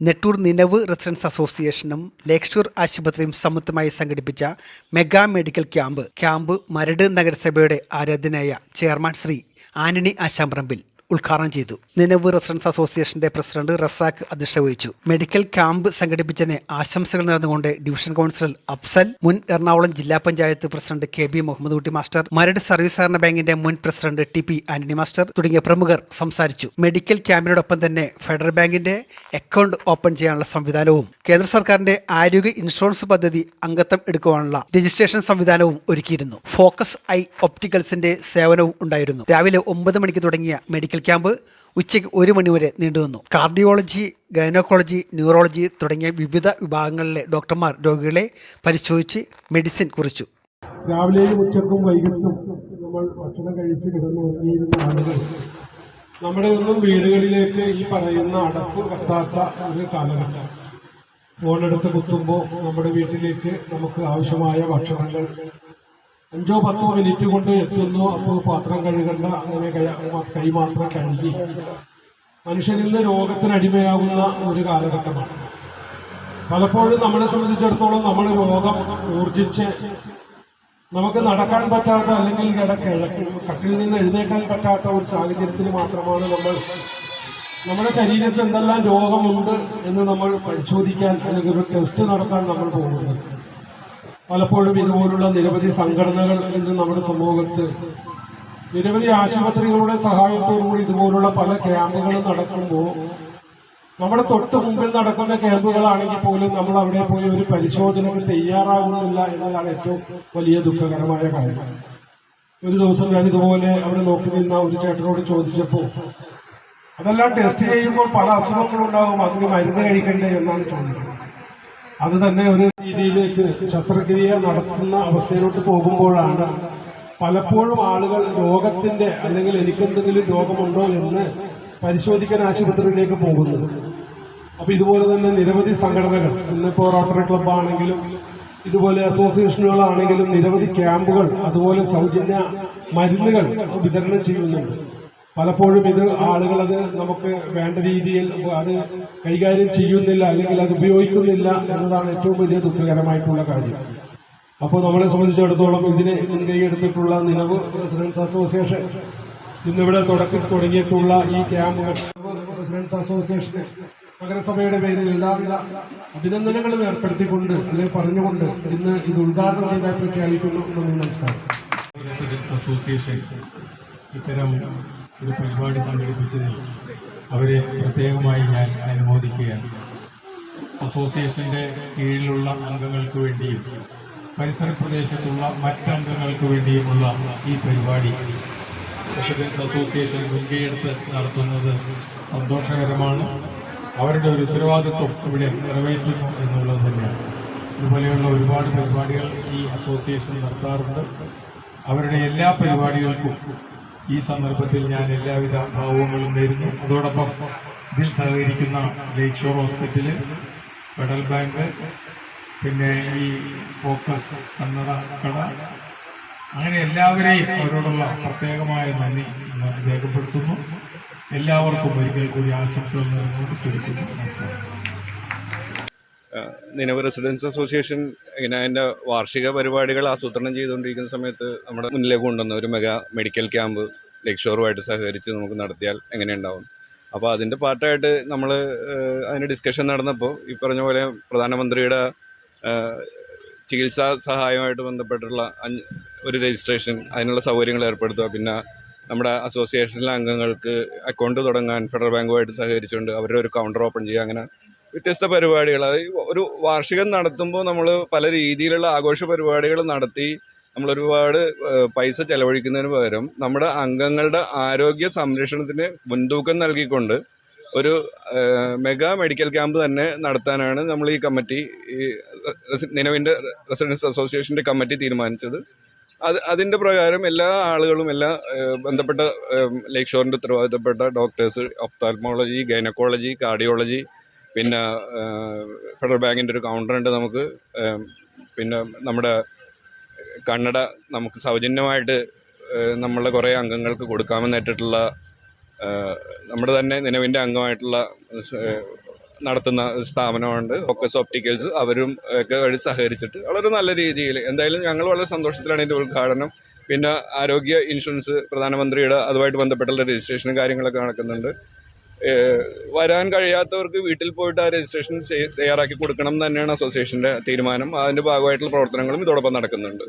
Nettoor നിനവ് residence അസോസിയേഷനും ലേക്ഷൂർ ആശുപത്രിയും സംയുക്തമായി സംഘടിപ്പിച്ച mega medical camp camp Maradu നഗരസഭയുടെ ആരാധനായ ചെയർമാൻ ശ്രീ ആന്റണി ആശാമ്പറമ്പിൽ ഉദ്ഘാടനം ചെയ്തു. നിലവ് റെസിഡൻസ് അസോസിയേഷന്റെ പ്രസിഡന്റ് റസാഖ് അധ്യക്ഷത വഹിച്ചു മെഡിക്കൽ ക്യാമ്പ് സംഘടിപ്പിച്ചതിന് ആശംസകൾ നേർന്നുകൊണ്ട് ഡിവിഷൻ കൗൺസിലർ അഫ്സൽ മുൻ എറണാകുളം ജില്ലാ panchayat president K B Muhammad Kutty master Maradu service സഹകരണ ബാങ്കിന്റെ മുൻ president T P Antony master തുടങ്ങിയ പ്രമുഖർ സംസാരിച്ചു. മെഡിക്കൽ ക്യാമ്പിനോടൊപ്പം തന്നെ ഫെഡറൽ ബാങ്കിന്റെ അക്കൗണ്ട് ഓപ്പൺ ചെയ്യാനുള്ള സംവിധാനവും കേന്ദ്ര സർക്കാരിന്റെ ആരോഗ്യ ഇൻഷുറൻസ് പദ്ധതി അംഗത്വം എടുക്കുവാനുള്ള രജിസ്ട്രേഷൻ സംവിധാനവും ഒരുക്കിയിരുന്നു. ഫോക്കസ് ഐ ഒപ്റ്റിക്കൽസിന്റെ സേവനവും ഉണ്ടായിരുന്നു. രാവിലെ ഒമ്പത് മണിക്ക് തുടങ്ങിയ മെഡിക്കൽ ക്യാമ്പ് ഉച്ചയ്ക്ക് ഒരു മണിവരെ നീണ്ടുവന്നു കാർഡിയോളജി ഗൈനക്കോളജി ന്യൂറോളജി തുടങ്ങിയ വിവിധ വിഭാഗങ്ങളിലെ ഡോക്ടർമാർ രോഗികളെ പരിശോധിച്ച് മെഡിസിൻ കുറിച്ചു. രാവിലെയും ഉച്ചക്കും വൈകിട്ടും നമ്മൾ ഭക്ഷണം കഴിച്ച് കിടന്നുറങ്ങിയിരുന്ന ആളുകൾ. നമ്മുടെ ഒന്നും വീടുകളിലേക്ക് ഈ പറയുന്ന അടപ്പ് കത്താത്ത ഒരു കാലഘട്ടം. ഫോണെടുത്ത് കുത്തുമ്പോൾ നമ്മുടെ വീട്ടിലേക്ക് നമുക്ക് ആവശ്യമായ ഭക്ഷണങ്ങൾ അഞ്ചോ പത്തോ മിനിറ്റ് കൊണ്ട് എത്തുന്നു. അപ്പോൾ പാത്രം കഴുകണ്ട. അങ്ങനെ കൈ- മാത്രം കഴുകി. മനുഷ്യനിന്ന് രോഗത്തിനടിമയാകുന്ന ഒരു കാലഘട്ടമാണ്. പലപ്പോഴും നമ്മളെ സംബന്ധിച്ചിടത്തോളം നമ്മൾ രോഗം ഊർജിച്ച് നമുക്ക് നടക്കാൻ പറ്റാത്ത അല്ലെങ്കിൽ കിട- കട്ടിൽ നിന്ന് എഴുന്നേക്കാൻ പറ്റാത്ത ഒരു സാഹചര്യത്തിൽ മാത്രമാണ് നമ്മൾ നമ്മുടെ ശരീരത്തിൽ എന്തെല്ലാം രോഗമുണ്ട് എന്ന് നമ്മൾ പരിശോധിക്കാൻ അല്ലെങ്കിൽ ഒരു ടെസ്റ്റ് നടത്താൻ നമ്മൾ പോകുന്നത്. പലപ്പോഴും ഇതുപോലുള്ള നിരവധി സംഘടനകൾ ഇന്ന് നമ്മുടെ സമൂഹത്ത് നിരവധി ആശുപത്രികളുടെ സഹായത്തോടുകൂടി ഇതുപോലുള്ള പല ക്യാമ്പുകളും നടക്കുമ്പോൾ നമ്മുടെ തൊട്ട് മുമ്പിൽ നടക്കുന്ന ക്യാമ്പുകളാണെങ്കിൽ പോലും നമ്മൾ അവിടെ പോയി ഒരു പരിശോധനയ്ക്ക് തയ്യാറാകുന്നില്ല എന്നതാണ് ഏറ്റവും വലിയ ദുഃഖകരമായ കാര്യം. ഒരു ദിവസം ഞാൻ ഇതുപോലെ അവിടെ നോക്കി നിന്ന ഒരു ചേട്ടനോട് ചോദിച്ചപ്പോൾ അതെല്ലാം ടെസ്റ്റ് ചെയ്യുമ്പോൾ പല അസുഖങ്ങളുണ്ടാകും അതിന് മരുന്ന് കഴിക്കണ്ടേ? എന്നാണ് ചോദിച്ചത്. അത് തന്നെ ഒരു രീതിയിലേക്ക് ശസ്ത്രക്രിയ നടത്തുന്ന അവസ്ഥയിലോട്ട് പോകുമ്പോഴാണ് പലപ്പോഴും ആളുകൾ രോഗത്തിന്റെ അല്ലെങ്കിൽ എനിക്കെന്തെങ്കിലും രോഗമുണ്ടോ എന്ന് പരിശോധിക്കാൻ ആശുപത്രിയിലേക്ക് പോകുന്നത്. അപ്പൊ ഇതുപോലെ തന്നെ നിരവധി സംഘടനകൾ ഇന്നിപ്പോ റോട്ടറി ക്ലബ് ആണെങ്കിലും ഇതുപോലെ അസോസിയേഷനുകളാണെങ്കിലും നിരവധി ക്യാമ്പുകൾ അതുപോലെ സൗജന്യ മരുന്നുകൾ വിതരണം ചെയ്യുന്നുണ്ട്. പലപ്പോഴും ഇത് ആളുകൾ അത് നമുക്ക് വേണ്ട രീതിയിൽ അത് കൈകാര്യം ചെയ്യുന്നില്ല അല്ലെങ്കിൽ അത് ഉപയോഗിക്കുന്നില്ല എന്നതാണ് ഏറ്റവും വലിയ ദുഃഖകരമായിട്ടുള്ള കാര്യം. അപ്പോൾ നമ്മളെ സംബന്ധിച്ചിടത്തോളം ഇതിനെ മുൻകൈ എടുത്തിട്ടുള്ള നിലവ് റെസിഡൻസ് അസോസിയേഷൻ ഇന്നിവിടെ തുടക്കം തുടങ്ങിയിട്ടുള്ള ഈ ക്യാമ്പുകൾ റെസിഡൻസ് അസോസിയേഷൻ നഗരസഭയുടെ പേരിൽ എല്ലാവിധ അഭിനന്ദനങ്ങളും ഏർപ്പെടുത്തിക്കൊണ്ട് അല്ലെങ്കിൽ പറഞ്ഞുകൊണ്ട് ഇന്ന് ഇത് ഉദ്ഘാടനം ചെയ്താൽ പ്രഖ്യാപിക്കുന്നു നന്ദി നമസ്കാരം. റെസിഡൻസ് അസോസിയേഷൻ ഇത്തരം ഒരു പരിപാടി സംഘടിപ്പിച്ചതിൽ അവരെ പ്രത്യേകമായി ഞാൻ അനുമോദിക്കുകയാണ്. അസോസിയേഷന്റെ കീഴിലുള്ള അംഗങ്ങൾക്ക് വേണ്ടിയും പരിസര പ്രദേശത്തുള്ള മറ്റംഗങ്ങൾക്ക് വേണ്ടിയുമുള്ള ഈ പരിപാടി റെസിഡൻസ് അസോസിയേഷൻ മുൻകൈയെടുത്ത് നടത്തുന്നത് സന്തോഷകരമാണ്. അവരുടെ ഒരു ഉത്തരവാദിത്വം ഇവിടെ നിറവേറ്റുന്നു എന്നുള്ളത് തന്നെയാണ്. ഇതുപോലെയുള്ള ഒരുപാട് പരിപാടികൾ ഈ അസോസിയേഷൻ നടത്താറുണ്ട്. അവരുടെ എല്ലാ പരിപാടികൾക്കും ഈ സന്ദർഭത്തിൽ ഞാൻ എല്ലാവിധ ഭാവങ്ങളും നേരുന്നു. അതോടൊപ്പം ഇതിൽ സഹകരിക്കുന്ന lake shore hospital federal bank പിന്നെ ഈ ഫോക്കസ് കന്നഡ കട അങ്ങനെ എല്ലാവരെയും അവരോടുള്ള പ്രത്യേകമായ നന്ദി രേഖപ്പെടുത്തുന്നു. എല്ലാവർക്കും ഒരിക്കൽ കൂടി ആശംസകൾ നേർന്നുകൊണ്ട് നമസ്കാരം. നിലവ് റെസിഡൻസ് അസോസിയേഷൻ ഇങ്ങനെ അതിന്റെ വാർഷിക പരിപാടികൾ ആസൂത്രണം ചെയ്തുകൊണ്ടിരിക്കുന്ന സമയത്ത് നമ്മുടെ മുന്നിലേക്ക് കൊണ്ടുവന്ന ഒരു മെഗാ മെഡിക്കൽ ക്യാമ്പ് ലേക്ക് ഷോറുമായിട്ട് സഹകരിച്ച് നമുക്ക് നടത്തിയാൽ എങ്ങനെയുണ്ടാവും? അപ്പോൾ അതിന്റെ പാർട്ടായിട്ട് നമ്മൾ അതിന് ഡിസ്കഷൻ നടന്നപ്പോൾ ഈ പറഞ്ഞ പോലെ പ്രധാനമന്ത്രിയുടെ ചികിത്സാ സഹായമായിട്ട് ബന്ധപ്പെട്ടുള്ള ഒരു രജിസ്ട്രേഷൻ അതിനുള്ള സൗകര്യങ്ങൾ ഏർപ്പെടുത്തുക. പിന്നെ നമ്മുടെ അസോസിയേഷനിലെ അംഗങ്ങൾക്ക് അക്കൗണ്ട് തുടങ്ങാൻ ഫെഡറൽ ബാങ്കുമായിട്ട് സഹകരിച്ചുകൊണ്ട് അവരുടെ ഒരു കൗണ്ടർ ഓപ്പൺ ചെയ്യുക. അങ്ങനെ വ്യത്യസ്ത പരിപാടികൾ. അതായത് ഒരു വാർഷികം നടത്തുമ്പോൾ നമ്മൾ പല രീതിയിലുള്ള ആഘോഷ പരിപാടികൾ നടത്തി നമ്മൾ ഒരുപാട് പൈസ ചെലവഴിക്കുന്നതിന് പകരം നമ്മുടെ അംഗങ്ങളുടെ ആരോഗ്യ സംരക്ഷണത്തിന് മുൻതൂക്കം നൽകിക്കൊണ്ട് ഒരു മെഗാ മെഡിക്കൽ ക്യാമ്പ് തന്നെ നടത്താനാണ് നമ്മൾ ഈ കമ്മിറ്റി ഈ നിലവിന്റെ റെസിഡൻസ് അസോസിയേഷന്റെ കമ്മിറ്റി തീരുമാനിച്ചത്. അത് അതിന്റെ പ്രകാരം എല്ലാ ആളുകളും എല്ലാ ബന്ധപ്പെട്ട ലൈക്ഷോറിന്റെ ഷോറിന്റെ ഉത്തരവാദിത്തപ്പെട്ട ഡോക്ടേഴ്സ് ഒപ്താൽമോളജി ഗൈനക്കോളജി കാർഡിയോളജി പിന്നെ ഫെഡറൽ ബാങ്കിന്റെ ഒരു കൗണ്ടറുണ്ട് നമുക്ക് പിന്നെ നമ്മുടെ കന്നഡ നമുക്ക് സൗജന്യമായിട്ട് നമ്മളുടെ നമ്മളെ കുറേ അംഗങ്ങൾക്ക് കൊടുക്കാമെന്ന് ഏറ്റിട്ടുള്ള നമ്മുടെ തന്നെ നിലവിന്റെ അംഗമായിട്ടുള്ള നടത്തുന്ന സ്ഥാപനമുണ്ട്. ഫോക്കസ് ഓപ്റ്റിക്കൽസ് അവരും ഒക്കെ വഴി സഹകരിച്ചിട്ട് വളരെ നല്ല രീതിയിൽ എന്തായാലും ഞങ്ങൾ വളരെ സന്തോഷത്തിലാണ് ഇതിന്റെ ഉദ്ഘാടനം. പിന്നെ ആരോഗ്യ ഇൻഷുറൻസ് പ്രധാനമന്ത്രിയുടെ അതുമായിട്ട് ബന്ധപ്പെട്ടുള്ള രജിസ്ട്രേഷനും കാര്യങ്ങളൊക്കെ നടക്കുന്നുണ്ട്. വരാൻ കഴിയാത്തവർക്ക് വീട്ടിൽ പോയിട്ട് ആ രജിസ്ട്രേഷൻ തയ്യാറാക്കി കൊടുക്കണം തന്നെയാണ് അസോസിയേഷന്റെ തീരുമാനം. അതിന്റെ ഭാഗമായിട്ടുള്ള പ്രവർത്തനങ്ങളും ഇതോടൊപ്പം നടക്കുന്നുണ്ട്.